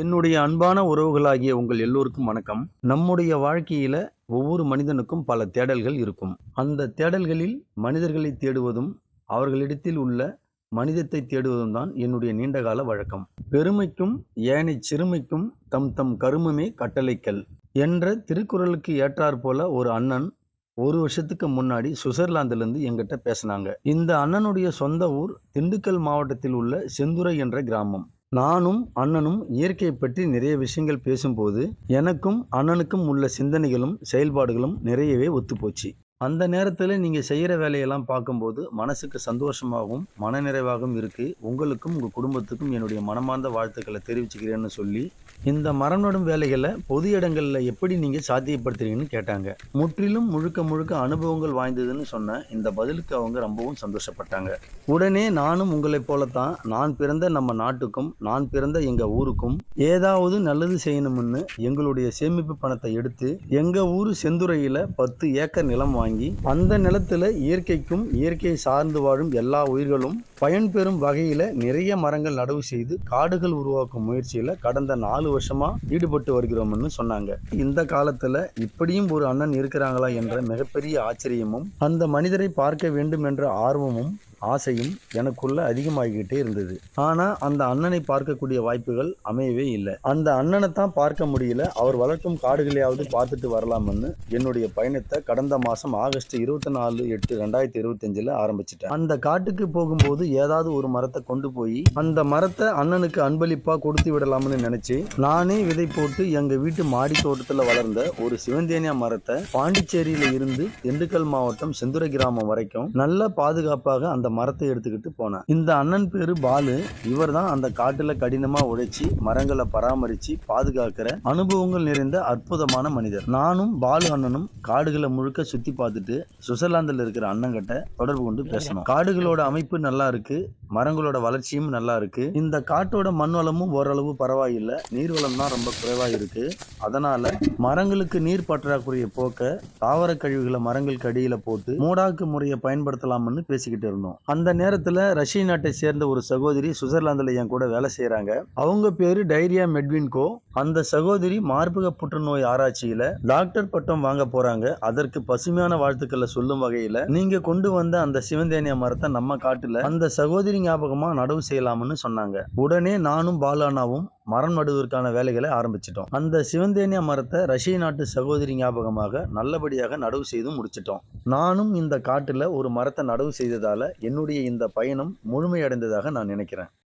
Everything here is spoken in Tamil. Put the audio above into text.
என்னுடைய அன்பான உறவுகளாகிய உங்கள் எல்லோருக்கும் வணக்கம். நம்முடைய வாழ்க்கையில ஒவ்வொரு மனிதனுக்கும் பல தேடல்கள் இருக்கும். அந்த தேடல்களில் மனிதர்களை தேடுவதும் அவர்களிடத்தில் உள்ள மனிதத்தை தேடுவதும் தான் என்னுடைய நீண்டகால வழக்கம். பெருமைக்கும் ஏனை சிறுமைக்கும் தம் தம் கருமமே கட்டளைக்கல் என்ற திருக்குறளுக்கு ஏற்றாற் போல ஒரு அண்ணன் ஒரு வருஷத்துக்கு முன்னாடி சுவிட்சர்லாந்துலேருந்து எங்கிட்ட பேசினாங்க. இந்த அண்ணனுடைய சொந்த ஊர் திண்டுக்கல் மாவட்டத்தில் உள்ள செந்துறை என்ற கிராமம். நானும் அண்ணனும் இயற்கையை பற்றி நிறைய விஷயங்கள் பேசும்போது எனக்கும் அண்ணனுக்கும் உள்ள சிந்தனைகளும் செயல்பாடுகளும் நிறையவே ஒத்துப்போச்சு. அந்த நேரத்தில் நீங்கள் செய்கிற வேலையெல்லாம் பார்க்கும்போது மனசுக்கு சந்தோஷமாகவும் மனநிறைவாகவும் இருக்குது உங்களுக்கும் உங்கள் குடும்பத்துக்கும் என்னுடைய மனமார்ந்த வாழ்த்துக்களை தெரிவிச்சுக்கிறேன்னு சொல்லி இந்த மரம் நடும் வேலைகளை பொது இடங்களில் எப்படி நீங்கள் சாத்தியப்படுத்துறீங்கன்னு கேட்டாங்க. முற்றிலும் முழுக்க முழுக்க அனுபவங்கள் வாய்ந்ததுன்னு சொன்ன இந்த பதிலுக்கு அவங்க ரொம்பவும் சந்தோஷப்பட்டாங்க. உடனே நானும் உங்களைப் போலத்தான் நான் பிறந்த நம்ம நாட்டுக்கும் நான் பிறந்த எங்கள் ஊருக்கும் ஏதாவது நல்லது செய்யணும்னு எங்களுடைய சேமிப்பு பணத்தை எடுத்து எங்கள் ஊர் செந்துறையில் பத்து ஏக்கர் நிலம் வாங்கி வாங்கி அந்த நிலத்தில் இயற்கைக்கும் இயற்கையை சார்ந்து வாழும் எல்லா உயிர்களும் பயன்பெறும் வகையில் நிறைய மரங்கள் நடவு செய்து காடுகள் உருவாக்கும் முயற்சியில் கடந்த நாலு வருஷமா ஈடுபட்டு வருகிறோம்னு சொன்னாங்க. இந்த காலத்துல இப்படியும் ஒரு அண்ணன் இருக்கிறாங்களா என்ற மிகப்பெரிய ஆச்சரியமும் அந்த மனிதரை பார்க்க வேண்டும் என்ற ஆர்வமும் ஆசையும் எனக்குள்ள அதிகமாகிக்கிட்டே இருந்தது. ஆனா அந்த அண்ணனை பார்க்கக்கூடிய வாய்ப்புகள் அமையவே இல்லை. அந்த அண்ணனை தான் பார்க்க முடியல. அவர் வளர்க்கும் காடுகளையாவது பார்த்துட்டு வரலாம்னு என்னுடைய பயணத்தை கடந்த மாசம் ஆகஸ்ட் இருபத்தி நாலு எட்டு ரெண்டாயிரத்தி இருபத்தஞ்சில் ஆரம்பிச்சிட்டேன். அந்த காட்டுக்கு போகும்போது ஏதாவது ஒரு மரத்தை கொண்டு போய் அந்த மரத்தை அண்ணனுக்கு அன்பளிப்பா கொடுத்து விடலாம்னு நினைச்சு நானே விதை போட்டு எங்க வீட்டு மாடி தோட்டத்தில் வளர்ந்த ஒரு சிவந்தேனியா மரத்தை பாண்டிச்சேரியில இருந்து திண்டுக்கல் மாவட்டம் செந்துரை கிராமம் வரைக்கும் நல்ல பாதுகாப்பாக அந்த அந்த மரத்தை எடுத்துக்கிட்டு போனேன். இந்த அண்ணன் பேரு பாலு. இவர் தான் அந்த காட்டுல கடினமா உழைச்சி மரங்களை பராமரிச்சு பாதுகாக்கிற அனுபவங்கள் நிறைந்த அற்புதமான மனிதர். நானும் பாலு அண்ணனும் காடுகளை முழுக்க சுத்தி பார்த்துட்டு சுவிட்சர்லாந்துல இருக்கிற அண்ணங்கிட்ட தொடர்பு கொண்டு பேசணும் காடுகளோட அமைப்பு நல்லா இருக்கு. மரங்களோட வளர்ச்சியும் நல்லா இருக்கு. இந்த காட்டோட மண் வளமும் ஓரளவு பரவாயில்லை. நீர்வளம் தான் ரொம்ப குறைவா இருக்கு. அதனால மரங்களுக்கு நீர் பற்றாக்குறைய போக்க தாவர கழிவுகளை மரங்களுக்கு அடியில போட்டு மூடாக்கு முறையை பயன்படுத்தலாம்னு பேசிக்கிட்டு இருந்தோம். அந்த நேரத்துல ரஷ்ய நாட்டை சேர்ந்த ஒரு சகோதரி சுவிட்சர்லாந்துல என் கூட வேலை செய்யறாங்க அவங்க பேரு டைரியா மெட்வின்கோ. அந்த சகோதரி மார்பக புற்றுநோய் ஆராய்ச்சியில டாக்டர் பட்டம் வாங்க போறாங்க. அதற்கு பசுமையான வாழ்த்துக்களை சொல்லும் வகையில நீங்க கொண்டு வந்த அந்த சிவந்தேனியா மரத்தை நம்ம காட்டுல அந்த சகோதரி ஞாபகமா நடவு செய்யலாம்னு சொன்னாங்க. உடனே நானும் பாலானாவும் மரம் நடுவதற்கான வேலைகளை ஆரம்பிச்சிட்டோம். அந்த சிவந்தேனியா மரத்தை ரஷ்ய நாட்டு சகோதரி ஞாபகமாக நல்லபடியாக நடவு செய்து முடிச்சிட்டோம். நானும் இந்த காட்டுல ஒரு மரத்தை நடவு செய்ததால என்னுடைய இந்த பயணம் முழுமையடைந்ததாக நான் நினைக்கிறேன்.